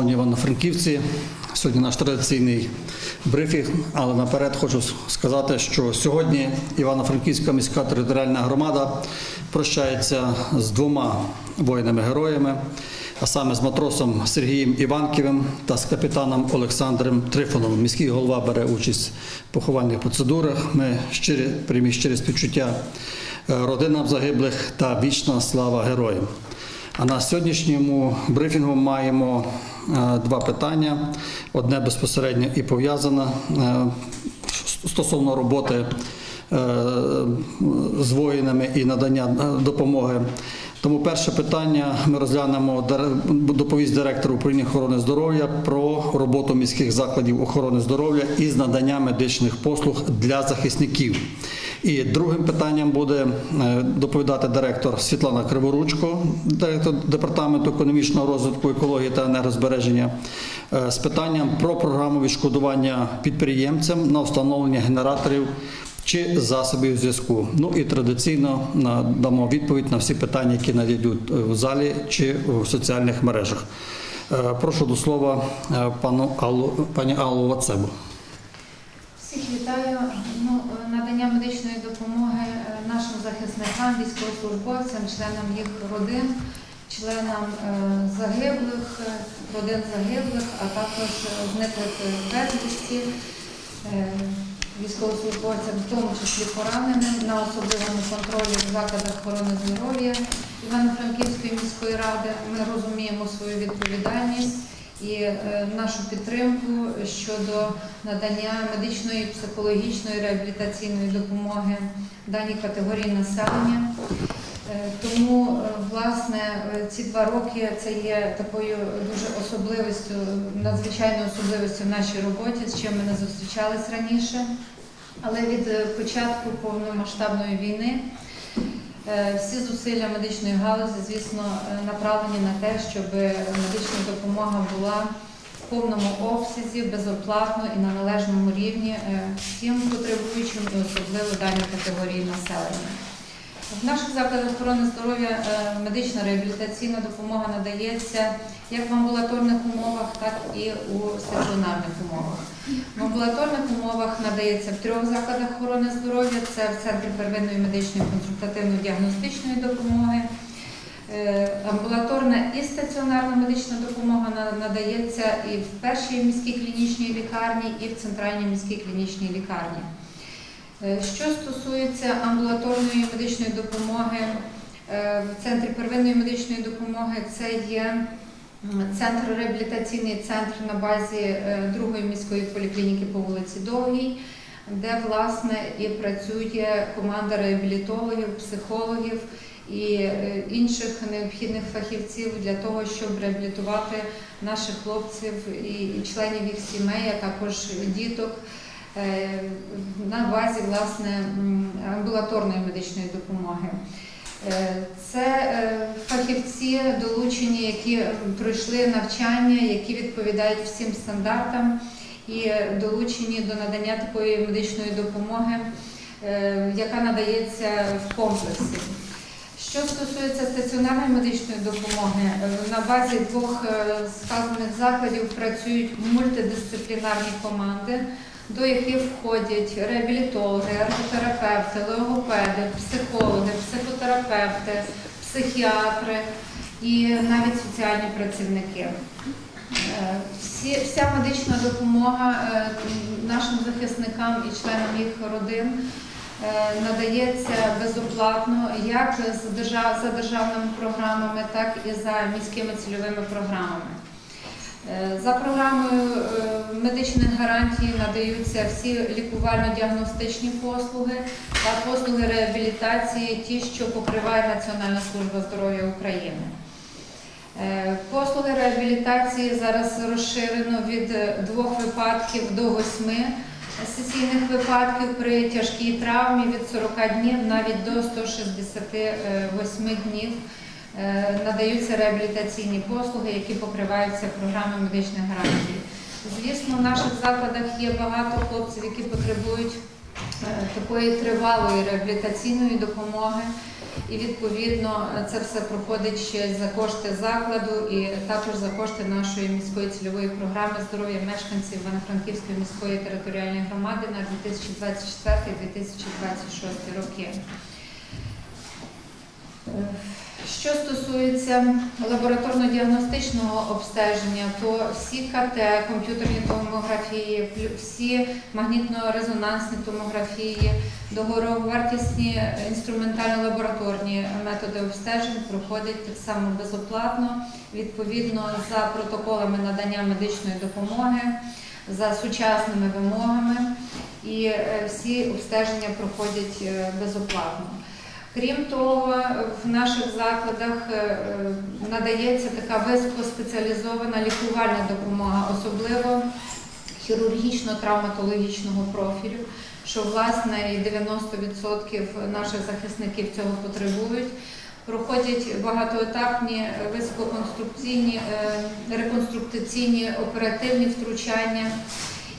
шановні івано-франківці. Сьогодні наш традиційний брифінг, але наперед хочу сказати, що сьогодні Івано-Франківська міська територіальна громада прощається з двома воїнами-героями, а саме з матросом Сергієм Іванківим та з капітаном Олександром Трифоновим. Міський голова бере участь в поховальних процедурах. Ми щирі приймі щирі співчуття е, родинам загиблих та вічна слава героям. А на сьогоднішньому брифінгу маємо два питання. Одне безпосередньо і пов'язане е, стосовно роботи е, з воїнами і надання е, допомоги. Тому перше питання ми розглянемо доповість директора управління охорони здоров'я про роботу міських закладів охорони здоров'я із надання медичних послуг для захисників. І другим питанням буде е, доповідати директор Світлана Криворучко, директор департаменту економічного розвитку, екології та енергозбереження, е, з питанням про програму відшкодування підприємцям на встановлення генераторів чи засобів зв'язку. Ну і традиційно на- дамо відповідь на всі питання, які надійдуть е, в залі чи в соціальних мережах. Е, Прошу до слова е, пану Аллу, пані Аллу Вацебу. Всіх вітаю. Ну, е, надання медичної допомоги е, нашим захисникам, військовослужбовцям, членам їх родин, членам е, загиблих, е, родин загиблих, а також е, зниклих е, безвісті, е, військовослужбовцям, в тому числі пораненим на особливому контролі в закладах охорони здоров'я Івано-Франківської міської ради. Ми розуміємо свою відповідальність і е, нашу підтримку щодо надання медичної, психологічної, реабілітаційної допомоги даній категорії населення. Е, Тому, е, власне, е, ці два роки це є такою дуже особливістю, надзвичайною особливістю в нашій роботі, з чим ми не зустрічались раніше. Але від початку повномасштабної війни Всі зусилля медичної галузі, звісно, направлені на те, щоб медична допомога була в повному обсязі, безоплатно і на належному рівні всім потребуючим і особливо даній категорії населення. В наших закладах охорони здоров'я е, медична реабілітаційна допомога надається як в амбулаторних умовах, так і у стаціонарних умовах. В амбулаторних умовах надається в трьох закладах охорони здоров'я: це в центрі первинної медичної консультативно-діагностичної допомоги. Е, Амбулаторна і стаціонарна медична допомога надається і в першій міській клінічній лікарні, і в центральній міській клінічній лікарні. Е, Що стосується амбулаторної медичної допомоги, е, в центрі первинної медичної допомоги це є центр реабілітаційний центр на базі е, другої міської поліклініки по вулиці Довгій, де власне і працює команда реабілітологів, психологів і інших необхідних фахівців для того, щоб реабілітувати наших хлопців і членів їх сімей, а також діток на базі власне амбулаторної медичної допомоги. Е, Це е, фахівці долучені, які пройшли навчання, які відповідають всім стандартам і е, долучені до надання такої медичної допомоги, е, яка надається в комплексі. Що стосується стаціонарної медичної допомоги, е, на базі двох е, сказаних закладів працюють мультидисциплінарні команди, до яких входять реабілітологи, архотерапевти, логопеди, психологи, психотерапевти, психіатри і навіть соціальні працівники. Е, Всі, вся медична допомога е, нашим захисникам і членам їх родин е, надається безоплатно як за державними програмами, так і за міськими цільовими програмами. Е, За програмою е, медичних гарантій надаються всі лікувально-діагностичні послуги та послуги реабілітації, ті, що покриває Національна служба здоров'я України. Е, Послуги реабілітації зараз розширено від двох випадків до восьми сесійних випадків при тяжкій травмі від 40 днів навіть до 168 днів надаються реабілітаційні послуги, які покриваються програмою медичних гарантій. Звісно, в наших закладах є багато хлопців, які потребують е, такої тривалої реабілітаційної допомоги. І відповідно це все проходить ще за кошти закладу і також за кошти нашої міської цільової програми здоров'я мешканців Івано-Франківської міської територіальної громади на 2024-2026 роки. Що стосується лабораторно-діагностичного обстеження, то всі КТ, комп'ютерні томографії, всі магнітно-резонансні томографії, договоровартісні інструментально-лабораторні методи обстежень проходять так само безоплатно, відповідно за протоколами надання медичної допомоги, за сучасними вимогами, і е, всі обстеження проходять е, безоплатно. Крім того, в наших закладах е, е, надається така високоспеціалізована лікувальна допомога, особливо хірургічно-травматологічного профілю, що власне і 90% наших захисників цього потребують. Проходять багатоетапні висококонструкційні, е, оперативні втручання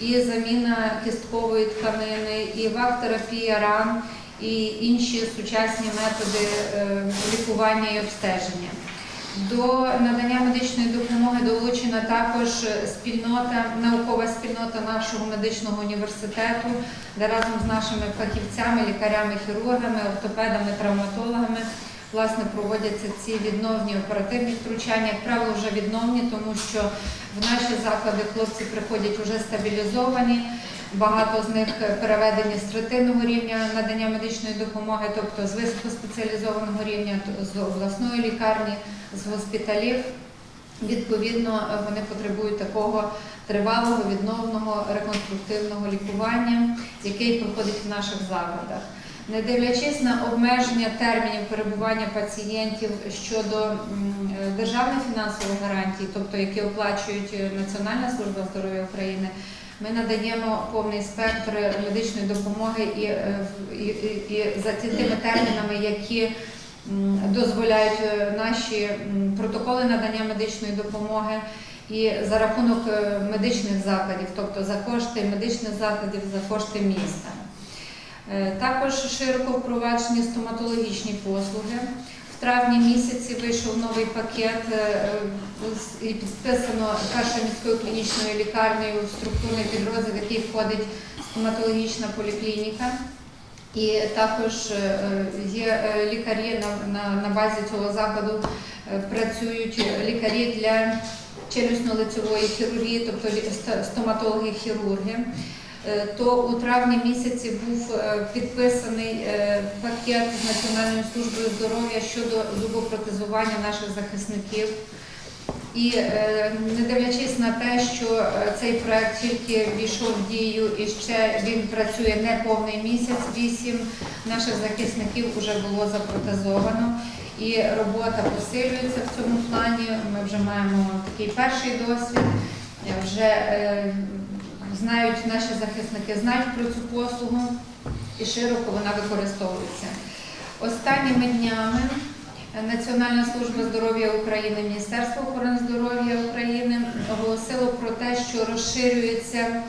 і заміна кісткової тканини, і вак-терапія ран, і інші сучасні методи е, лікування і обстеження. До надання медичної допомоги долучена також спільнота, наукова спільнота нашого медичного університету, де разом з нашими фахівцями, лікарями, хірургами, ортопедами, травматологами власне проводяться ці відновні оперативні втручання. Як правило, вже відновні, тому що в наші заклади хлопці приходять вже стабілізовані. Багато з них переведені з третинного рівня надання медичної допомоги, тобто з високоспеціалізованого рівня, з обласної лікарні, з госпіталів. Відповідно, вони потребують такого тривалого, відновного, реконструктивного лікування, який проходить в наших закладах. Не дивлячись на обмеження термінів перебування пацієнтів щодо державних фінансових гарантій, тобто які оплачують Національна служба здоров'я України, ми надаємо повний спектр медичної допомоги і, е, і, і, за тими термінами, які дозволяють е, наші протоколи надання медичної допомоги. І за рахунок е, медичних закладів, тобто за кошти медичних закладів, за кошти міста. Також широко впроваджені стоматологічні послуги. В травні місяці вийшов новий пакет е, е, і підписано першою міською клінічною лікарнею структурний підрозділ, в який входить стоматологічна поліклініка. І також е, є лікарі на, на, на базі цього закладу працюють лікарі для челюстно-лицевої хірургії, тобто стоматологи-хірурги. Е, То у травні місяці був е, підписаний е, пакет з Національною службою здоров'я щодо зубопротезування наших захисників. І не дивлячись на те, що цей проект тільки війшов в дію і ще він працює не повний місяць, вісім наших захисників вже було запротезовано. І робота посилюється в цьому плані. Ми вже маємо такий перший досвід. Вже знають наші захисники, знають про цю послугу і широко вона використовується. Останніми днями Національна служба здоров'я України, Міністерство охорони здоров'я України оголосило про те, що розширюється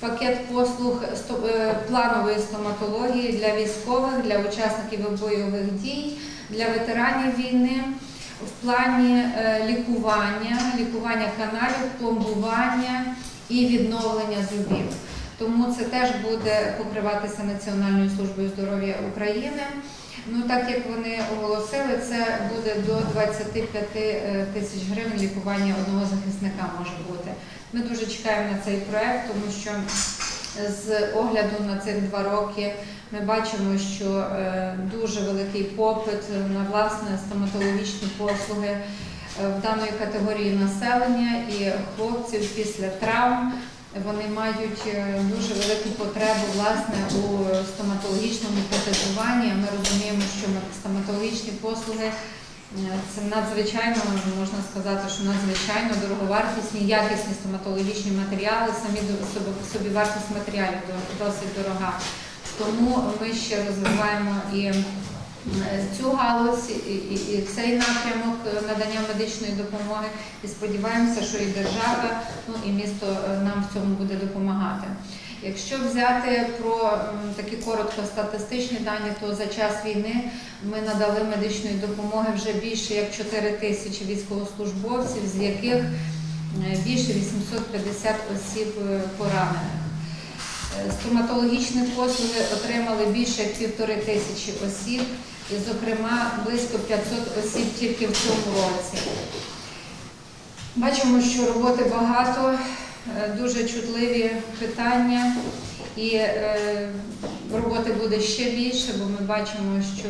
пакет послуг е, планової стоматології для військових, для учасників бойових дій, для ветеранів війни в плані е, лікування, лікування каналів, пломбування і відновлення зубів. Тому це теж буде покриватися Національною службою здоров'я України. Ну так як вони оголосили, це буде до 25 е, тисяч гривень лікування одного захисника може бути. Ми дуже чекаємо на цей проект, тому що з огляду на цих два роки ми бачимо, що е, дуже великий попит на власне стоматологічні послуги е, в даної категорії населення і хлопців після травм. Вони мають е, дуже велику потребу власне у стоматологічному протезуванні. Ми розуміємо, що стоматологічні послуги е, це надзвичайно можна сказати, що надзвичайно дороговартісні, якісні стоматологічні матеріали. Самі собі- собівартість матеріалів до- досить дорога. Тому ми ще розвиваємо і е, цю галузь, і, і, і цей напрямок надання медичної допомоги. І сподіваємося, що і держава, ну і місто е, нам в цьому буде допомагати. Якщо взяти про такі коротко статистичні дані, то за час війни ми надали медичної допомоги вже більше як 4 тисячі військовослужбовців, з яких е, більше 850 осіб е, поранених. Стоматологічні послуги отримали більше як півтори тисячі осіб, і, зокрема, близько 500 осіб тільки в цьому році. Бачимо, що роботи багато, е, дуже чутливі питання, і е, роботи буде ще більше, бо ми бачимо, що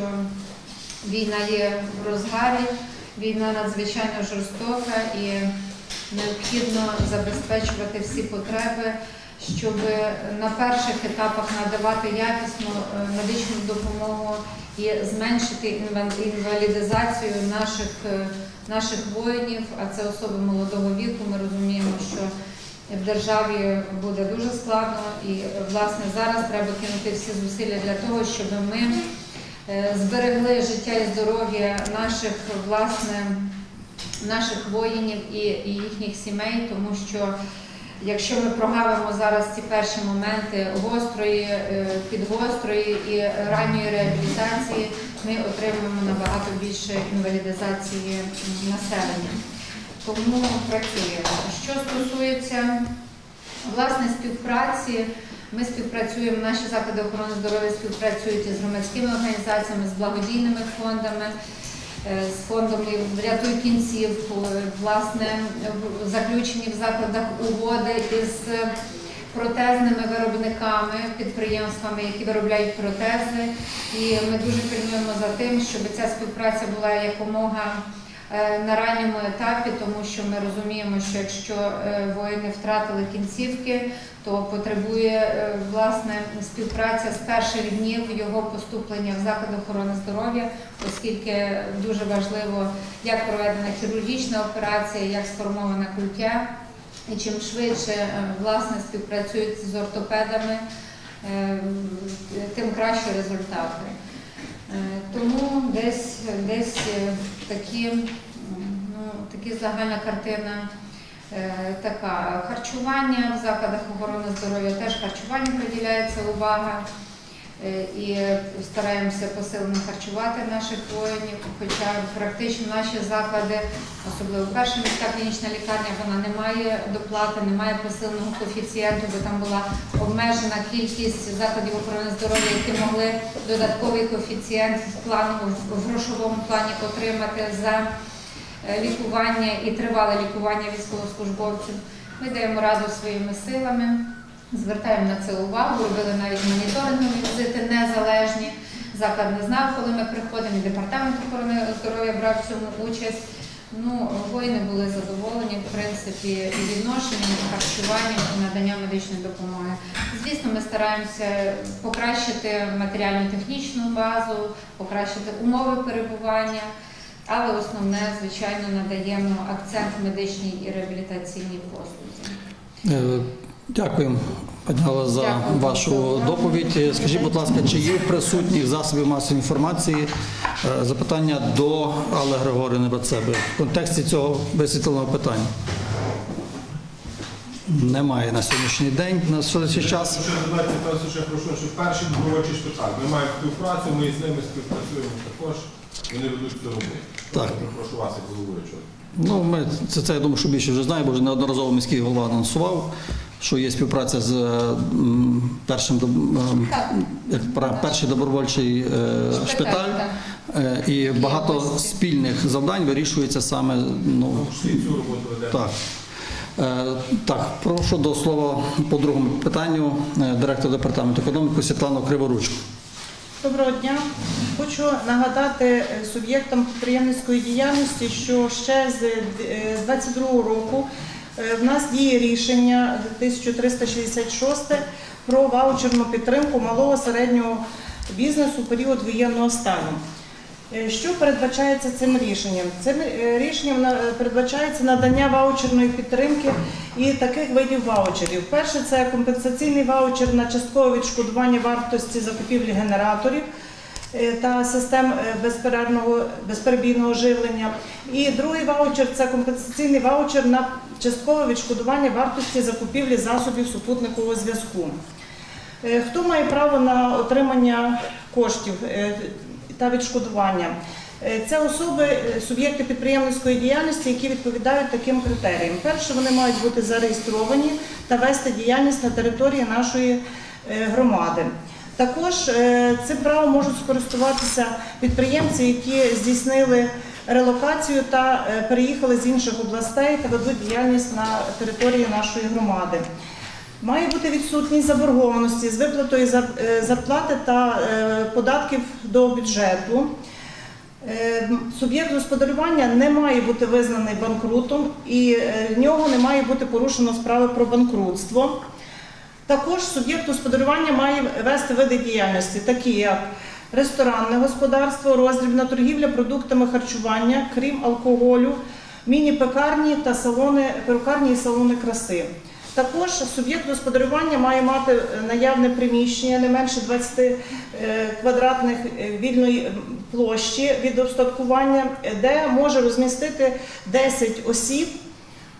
війна є в розгарі, війна надзвичайно жорстока і необхідно забезпечувати всі потреби, щоб на перших етапах надавати якісну е, медичну допомогу і зменшити інвалідизацію наших, е, наших воїнів, а це особи молодого віку. Ми розуміємо, що в державі буде дуже складно, і е, власне зараз треба кинути всі зусилля для того, щоб ми е, зберегли життя і здоров'я наших власне наших воїнів і їхніх сімей, тому що якщо ми прогавимо зараз ці перші моменти гострої, е, підгострої і ранньої реабілітації, ми отримуємо набагато більше інвалідизації населення. Тому працюємо. Що стосується власне співпраці, ми співпрацюємо, наші заклади охорони здоров'я співпрацюють із громадськими організаціями, з благодійними фондами, з фондом «Рятуй кінцівку», е, власне, заключені в закладах угоди із протезними виробниками, підприємствами, які виробляють протези. І ми дуже пильнуємо за тим, щоб ця співпраця була якомога е, на ранньому етапі, тому що ми розуміємо, що якщо е, воїни втратили кінцівки, то потребує е, власне співпраця з перших днів його поступлення в заклад охорони здоров'я, оскільки дуже важливо, як проведена хірургічна операція, як сформована культя. І чим швидше е, власне співпрацюють з ортопедами, е, тим кращі результати. Е, Тому десь, десь е, такі, ну, такі загальна картина е, така. Харчування в закладах охорони здоров'я теж харчуванню приділяється увага. Е, І стараємося посилено харчувати наших воїнів, хоча практично наші заклади, особливо перша міська клінічна лікарня, вона не має доплати, не має посиленого коефіцієнту, бо там була обмежена кількість закладів охорони здоров'я, які могли додатковий коефіцієнт в плану в грошовому плані отримати за е, лікування і тривале лікування військовослужбовців. Ми даємо раду своїми силами. Звертаємо на це увагу, робили навіть моніторингові візити незалежні. Заклад не знав, коли ми приходимо, і департамент охорони здоров'я брав в цьому участь. Ну, воїни були задоволені, в принципі, і відношенням, і харчуванням, і наданням медичної допомоги. Звісно, ми стараємося покращити матеріально-технічну базу, покращити умови перебування, але основне, звичайно, надаємо акцент медичній і реабілітаційній послузі. Дякуємо, пані за Дякую. вашу доповідь. Скажіть, будь ласка, чи є в присутніх засобів масової інформації е, запитання до Алли Григорівни Бацеби в контексті цього висвітленого питання? Немає на сьогоднішній день, на сьогоднішній час. Що ще прошу, що перші добровольчі шпиталь. Ми маємо співпрацю, ми з ними співпрацюємо також. Вони ведуть цю роботу. Так. Прошу вас, як головуючого. Ну, ми це, це я думаю, що більше вже знає, бо вже неодноразово міський голова анонсував, що є співпраця з м, першим доб- як пра- перший добровольчий е, шпиталь. Е, І багато спільних завдань вирішується саме. Ну всі цю роботу ведемо. так. Е, Так, прошу до слова по другому питанню е, директор департаменту економіки Світлану Криворучку. Доброго дня. Хочу нагадати е, суб'єктам підприємницької діяльності, що ще з е, з 22 року е, в нас діє рішення 1366 про ваучерну підтримку малого середнього бізнесу у період воєнного стану. Е, Що передбачається цим рішенням? Цим е, рішенням е, передбачається надання ваучерної підтримки і таких видів ваучерів. Перше це компенсаційний ваучер на часткове відшкодування вартості закупівлі генераторів та систем безперебійного живлення. І другий ваучер це компенсаційний ваучер на часткове відшкодування вартості закупівлі засобів супутникового зв'язку. Хто має право на отримання коштів та відшкодування? Е, Це особи, е, суб'єкти підприємницької діяльності, які відповідають таким критеріям. Перше, вони мають бути зареєстровані та вести діяльність на території нашої е, громади. Також цим правом можуть скористуватися підприємці, які здійснили релокацію та переїхали з інших областей та ведуть діяльність на території нашої громади. Має бути відсутність заборгованості з виплатою е, зарплати та е, податків до бюджету. Е, Суб'єкт господарювання не має бути визнаний банкрутом і в нього не має бути порушено справи про банкрутство. Також суб'єкт господарювання має вести види діяльності, такі як ресторанне господарство, роздрібна торгівля продуктами харчування, крім алкоголю, міні-пекарні та салони, перукарні і салони краси. Також суб'єкт господарювання має мати е, наявне приміщення не менше 20 е, квадратних е, вільної площі від обстаткування, де може розмістити 10 осіб.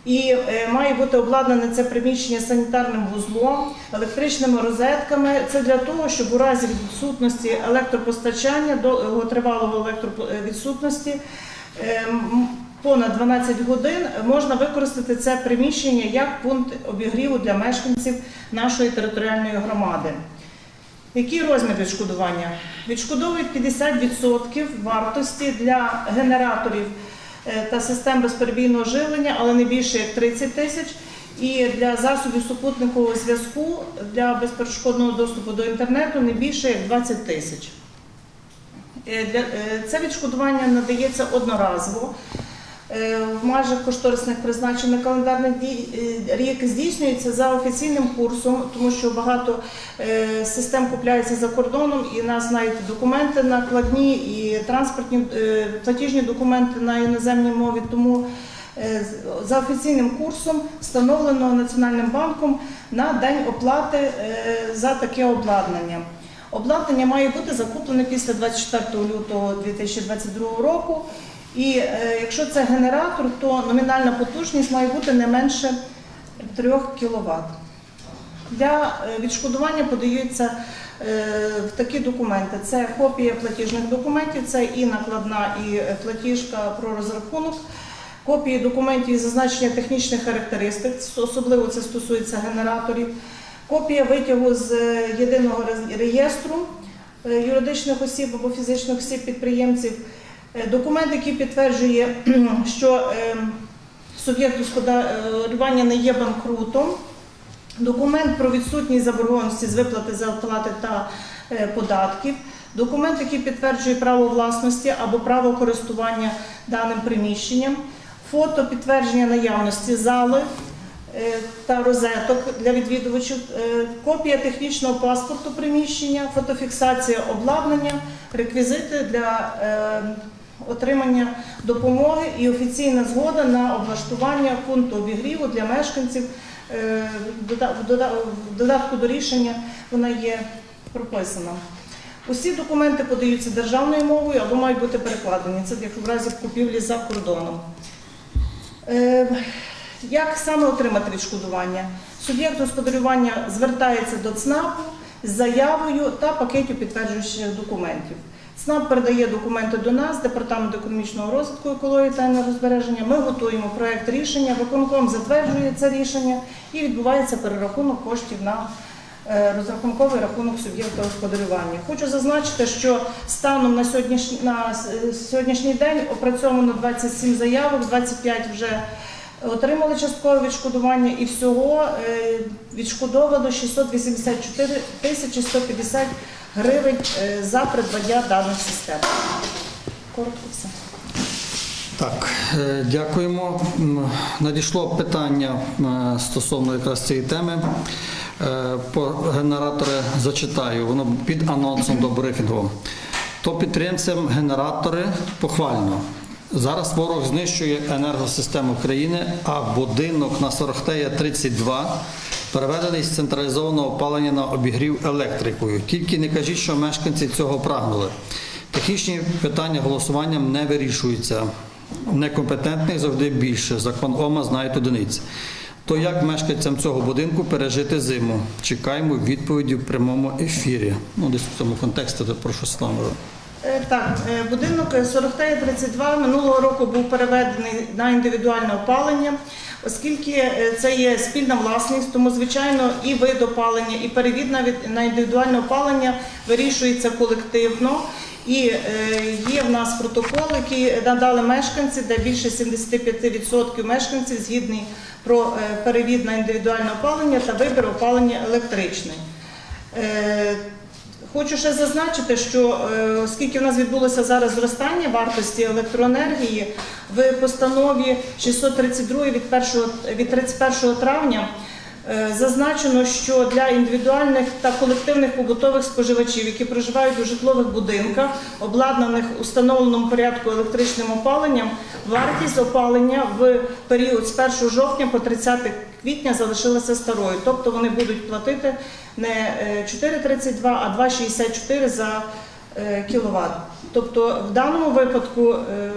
І має бути обладнане це приміщення санітарним вузлом, електричними розетками. Це для того, щоб у разі відсутності електропостачання довготривалого електровідсутності понад 12 годин можна використати це приміщення як пункт обігріву для мешканців нашої територіальної громади. Який розмір відшкодування? Відшкодовують 50% вартості для генераторів е, та систем безперебійного живлення, але не більше як 30 тисяч. І для засобів супутникового зв'язку для безперешкодного доступу до інтернету не більше як 20 тисяч. Е, е, Це відшкодування надається одноразово. Е, В межах кошторисних призначень на календарний е, рік здійснюється за офіційним курсом, тому що багато е, систем купляється за кордоном, і нас навіть документи накладні і транспортні платіжні документи на іноземній мові. Тому за офіційним курсом встановлено Національним банком на день оплати за таке обладнання. Обладнання має бути закуплене після 24 лютого 2022 року. І е, якщо це генератор, то номінальна потужність має бути не менше 3 кВт. Для е, відшкодування подаються е, такі документи. Це копія платіжних документів, це і накладна, і платіжка про розрахунок. Копії документів із зазначення технічних характеристик, особливо це стосується генераторів. Копія витягу з єдиного реєстру юридичних осіб або фізичних осіб підприємців. Е, Документ, який підтверджує, що е, суб'єкт господарювання не є банкрутом. Документ про відсутність заборгованості з виплати зарплати та е, податків. Документ, який підтверджує право власності або право користування даним приміщенням. Фото підтвердження наявності зали е, та розеток для відвідувачів. Копія технічного паспорту приміщення, фотофіксація обладнання, реквізити для е, отримання допомоги і офіційна згода на облаштування пункту обігріву для мешканців. Е, в дода- в дода- В додатку до рішення вона є прописана. Усі документи подаються державною мовою або мають бути перекладені. Це як в разі купівлі за кордоном. Е, Як саме отримати відшкодування? Суб'єкт господарювання звертається до ЦНАПу з заявою та пакетів підтверджуючих документів. ЦНАП передає документи до нас, Департамент економічного розвитку, екології та енергозбереження. Ми готуємо проєкт рішення, виконком затверджує це рішення і відбувається перерахунок коштів на е, розрахунковий рахунок суб'єкта господарювання. Хочу зазначити, що станом на сьогоднішній, на сьогоднішній день опрацьовано 27 заявок, 25 вже отримали часткове відшкодування і всього е, відшкодовано 684 тисячі 150 гривень е, за придбання даних систем. Коротко все. Так, е, дякуємо. Надійшло питання стосовно якраз цієї теми. По генератори зачитаю, воно під анонсом до брифінгу. То підтримцям генератори похвально. Зараз ворог знищує енергосистему країни, а будинок на Сорохтея 32 переведений з централізованого опалення на обігрів електрикою. Тільки не кажіть, що мешканці цього прагнули. Технічні питання голосуванням не вирішуються. Некомпетентних завжди більше. Закон ОМА знають одиниць. То як мешканцям цього будинку пережити зиму? Чекаємо відповіді в прямому ефірі. Ну, десь в цьому контексті, то прошу Славу. Е, Так, е, будинок 4332 минулого року був переведений на індивідуальне опалення, оскільки е, це є спільна власність, тому звичайно і вид опалення, і перевід на індивідуальне опалення вирішується колективно. І є в нас протокол, який надали мешканці, де більше 75% мешканців згідні про перевід на індивідуальне опалення та вибір опалення електричний. Хочу ще зазначити, що е, оскільки в нас відбулося зараз зростання вартості електроенергії, в постанові 632 від, 1, від 31 травня е, зазначено, що для індивідуальних та колективних побутових споживачів, які проживають у житлових будинках, обладнаних у встановленому порядку електричним опаленням, вартість опалення в період з 1 жовтня по 30 квітня залишилася старою. Тобто вони будуть платити не е, 4,32, а 2,64 за кіловат. Тобто в даному випадку е,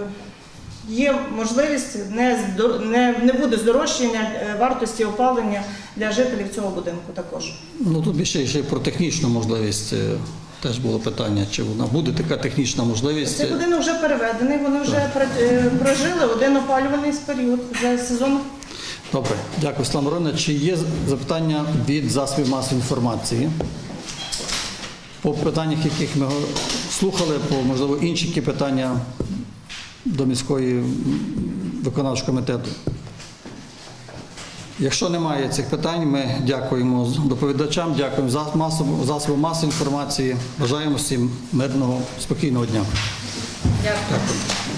є можливість не, не, не буде здорожчання е, вартості опалення для жителів цього будинку також. Ну тут більше ще про технічну можливість. е, Теж було питання, чи вона буде така технічна можливість. Цей будинок вже переведений, вони вже е, прожили один опалюваний період вже сезон. Добре, дякую, Слава Миронівна. Чи є запитання від засобів масової інформації? По питаннях, яких ми слухали, по можливо інші які питання до міської виконавчого комітету. Якщо немає цих питань, ми дякуємо доповідачам, дякуємо за масову- засобам масової інформації. Бажаємо всім мирного, спокійного дня. Дякую. Дякую.